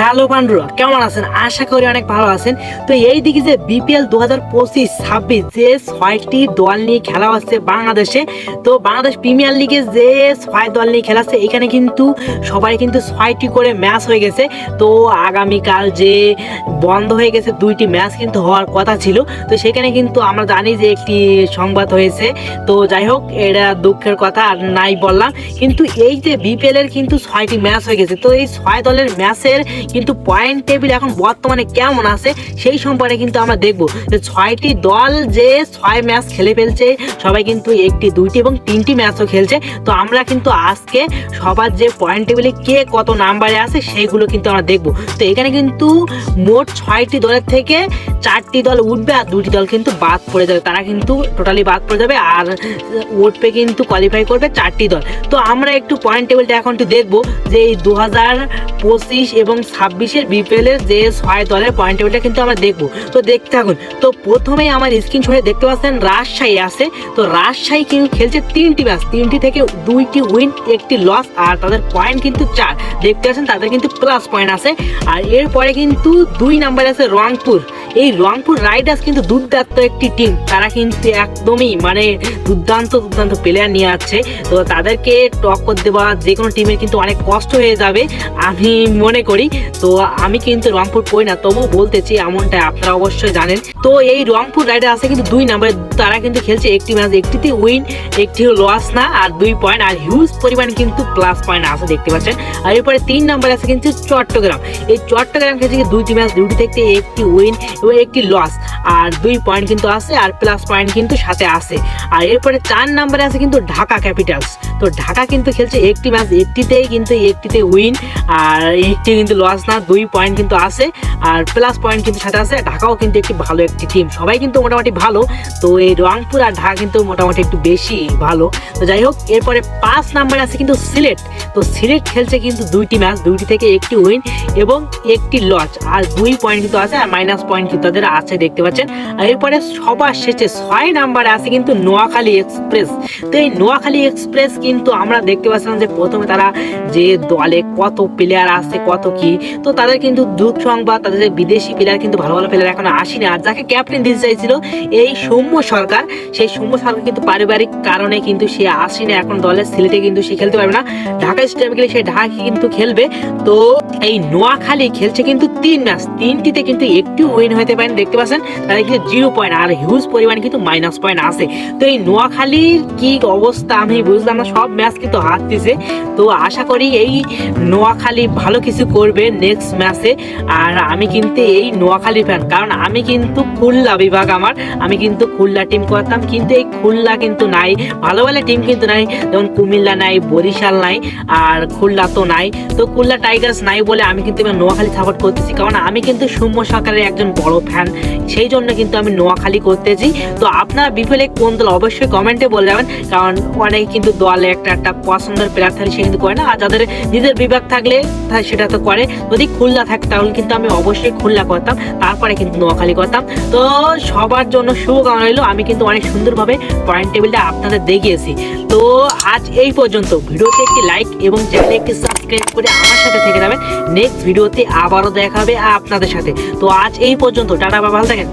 Hello পান্ডুরা, কেমন আছেন? আশা করি অনেক ভালো আছেন। তো এই দিকে যে বিপিএল দু হাজার পঁচিশ, ছাব্বিশ যে ছয়টি দল নিয়ে খেলা হচ্ছে বাংলাদেশে, তো বাংলাদেশ প্রিমিয়ার লিগে যে ছয় দল নিয়ে খেলা হচ্ছে, এখানে কিন্তু সবাই কিন্তু ছয়টি করে ম্যাচ হয়ে গেছে। তো আগামীকাল যে বন্ধ হয়ে গেছে দুইটি ম্যাচ কিন্তু হওয়ার কথা ছিল। তো সেখানে কিন্তু আমরা জানি যে একটি সংবাদ হয়েছে। তো যাই হোক, এটা দুঃখের কথা আর নাই বললাম। কিন্তু এই যে বিপিএল এর কিন্তু ছয়টি ম্যাচ হয়ে গেছে। তো এই ছয় দলের ম্যাচের কিন্তু পয়েন্ট টেবিল এখন বর্তমানে কেমন আছে, সেই সম্পর্কে কিন্তু আমরা দেখব। যে ছয়টি দল যে ছয় ম্যাচ খেলে ফেলছে, সবাই কিন্তু একটি, দুইটি এবং তিনটি ম্যাচও খেলছে। তো আমরা কিন্তু আজকে সবার যে পয়েন্ট টেবিলে কে কত নাম্বারে আছে সেইগুলো কিন্তু আমরা দেখব। তো এখানে কিন্তু মোট ছয়টি দলের থেকে চারটি দল উঠবে আর দুটি দল কিন্তু বাদ পড়ে যাবে। তারা কিন্তু টোটালি বাদ পড়ে যাবে আর উঠবে কিন্তু কোয়ালিফাই করবে চারটি দল। তো আমরা একটু পয়েন্ট টেবিলটা এখন একটু দেখব যে এই দু হাজার পঁচিশ এবং ছাব্বিশের বিপিএল এর যে ছয় দলের পয়েন্ট টেবিলটা কিন্তু আমরা দেখব। তো দেখতে থাকুন, তো প্রথমেই আমার স্ক্রিন শটে দেখতে পাচ্ছেন রাজশাহী আছে। তো রাজশাহী কিন্তু খেলছে তিনটি ম্যাচ তিনটি থেকে দুইটি উইন একটি লস আর তাদের পয়েন্ট কিন্তু চার। দেখতে পাচ্ছেন তাদের কিন্তু প্লাস পয়েন্ট আছে। আর এরপরে কিন্তু দুই নাম্বার আছে রংপুর। এই রংপুর রাইডার্স কিন্তু দুর্দান্ত একটি টিম তারা কিন্তু একদমই মানে দুর্দান্ত দুর্দান্ত প্লেয়ার নিয়ে আসছে। তো তাদেরকে টক্কর দেওয়া যে কোনো টিমের কিন্তু অনেক কষ্ট হয়ে যাবে, আমি মনে করি। তো আমি কিন্তু রংপুর করি না, তবুও বলতেছি এমনটা আপনারা অবশ্যই জানেন। তো এই রংপুর রাইডার আছে কিন্তু দুই নাম্বারে তারা কিন্তু খেলছে। একটি ম্যাচ একটিতে উইন একটি লস না, আর দুই পয়েন্ট আর হিউজ পরিমাণ কিন্তু প্লাস পয়েন্ট আছে দেখতে পাচ্ছেন। আর এরপরে তিন নাম্বারে আছে কিন্তু চট্টগ্রাম। এই চট্টগ্রাম খেলছে দুইটি ম্যাচ দুটি থেকে একটি উইন এবং একটি লস আর দুই পয়েন্ট কিন্তু আছে, আর প্লাস পয়েন্ট কিন্তু সাথে আছে। আর এরপরে চার নাম্বারে আছে কিন্তু ঢাকা ক্যাপিটালস তো ঢাকা কিন্তু খেলছে একটি ম্যাচ একটিতেই কিন্তু একটিতে উইন আর একটি কিন্তু লস না, দুই পয়েন্ট কিন্তু আছে, আর প্লাস পয়েন্ট কিন্তু সাথে আছে, ঢাকাও কিন্তু একটি ভালো একটি টিম সবাই কিন্তু মোটামুটি ভালো, তো এই রংপুর আর ঢাকা কিন্তু মোটামুটি একটু বেশি ভালো। তো যাই হোক, এরপরে পাঁচ নাম্বারে আছে কিন্তু সিলেট। তো সিলেট খেলছে কিন্তু দুইটি ম্যাচ দুইটি থেকে একটি উইন এবং একটি লস আর দুই পয়েন্ট কিন্তু আছে আর মাইনাস পয়েন্ট কিন্তু তাদের আছে, দেখতে পাচ্ছেন। আর এরপরে সবার শেষে ছয় নাম্বারে আছে কিন্তু নোয়াখালী এক্সপ্রেস তো এই নোয়াখালী এক্সপ্রেস কিন্তু আমরা দেখতে পাচ্ছিলাম যে প্রথমে তারা যে দলে কত প্লেয়ার আছে, কত কি, তো তাদের কিন্তু দুঃখ সংবাদ, তাদের বিদেশি প্লেয়ার কিন্তু ভালো ভালো প্লেয়ার এখন আসেনি। আর যাকে ক্যাপ্টেন দিতে চাইছিল এই সৌম্য সরকার, সেই সৌম্য সরকার কিন্তু পারিবারিক কারণে কিন্তু সে আসেনি। এখন দলের সিলেটে কিন্তু সে খেলতে পারবে না। ঢাকা স্টেডিয়ামে গেলে সে ঢাকা কিন্তু খেলবে। তো এই নোয়াখালী খেলছে কিন্তু তিন ম্যাচ তিনটিতে কিন্তু একটু উইন হতে পারেন, দেখতে পাচ্ছেন? তাদের কিন্তু জিরো পয়েন্ট আর হিউজ পরিমাণে কিন্তু মাইনাস পয়েন্ট আছে। তো এই নোয়াখালীর কি অবস্থা আমি বুঝলাম না, সব ম্যাচ কিন্তু হারতেছে। তো আশা করি এই নোয়াখালী ভালো কিছু করবে নেক্সট ম্যাচে আর আমি কিন্তু এই নোয়াখালী ফ্যান কারণ আমি কিন্তু খুলনা বিভাগ আমার। আমি কিন্তু খুলনা টিম করতাম, কিন্তু এই খুলনা কিন্তু নাই। ভালো ভালো টিম কিন্তু নাই, যেমন কুমিল্লা নাই, বরিশাল নাই। আর খুলনা তো নাই। তো খুলনা টাইগার্স নাই বলে আমি কিন্তু এবার নোয়াখালী সাপোর্ট করতেছি। কারণ আমি কিন্তু সৌম্য সরকারের একজন বড় ফ্যান সেই জন্য কিন্তু আমি নোয়াখালী করতেছি। তো আপনারা বিপিএলে কোন দল, অবশ্যই কমেন্টে বলে যাবেন। কারণ অনেকে কিন্তু দলে একটা একটা পছন্দের প্লেয়ার থাকলে সে কিন্তু করে না। আর যাদের নিজের বিভাগ থাকলে সেটা তো করে। যদি খুলনা থাকে তাহলে কিন্তু আমি অবশ্যই খুলনা করতাম। তারপরে কিন্তু নোয়াখালী করতাম। তো সবার জন্য শুভকামনা রইল। আমি কিন্তু অনেক সুন্দরভাবে পয়েন্ট টেবিলটা আপনাদের দেখিয়েছি। তো আজ এই পর্যন্ত। ভিডিওতে একটি লাইক এবং চ্যানেলে একটি সাবস্ক্রাইব করে আমার সাথে থেকে যাবেন। নেক্সট ভিডিওতে আবারও দেখা হবে আপনাদের সাথে। তো আজ এই পর্যন্ত। টাটা বা ভালো থাকেন।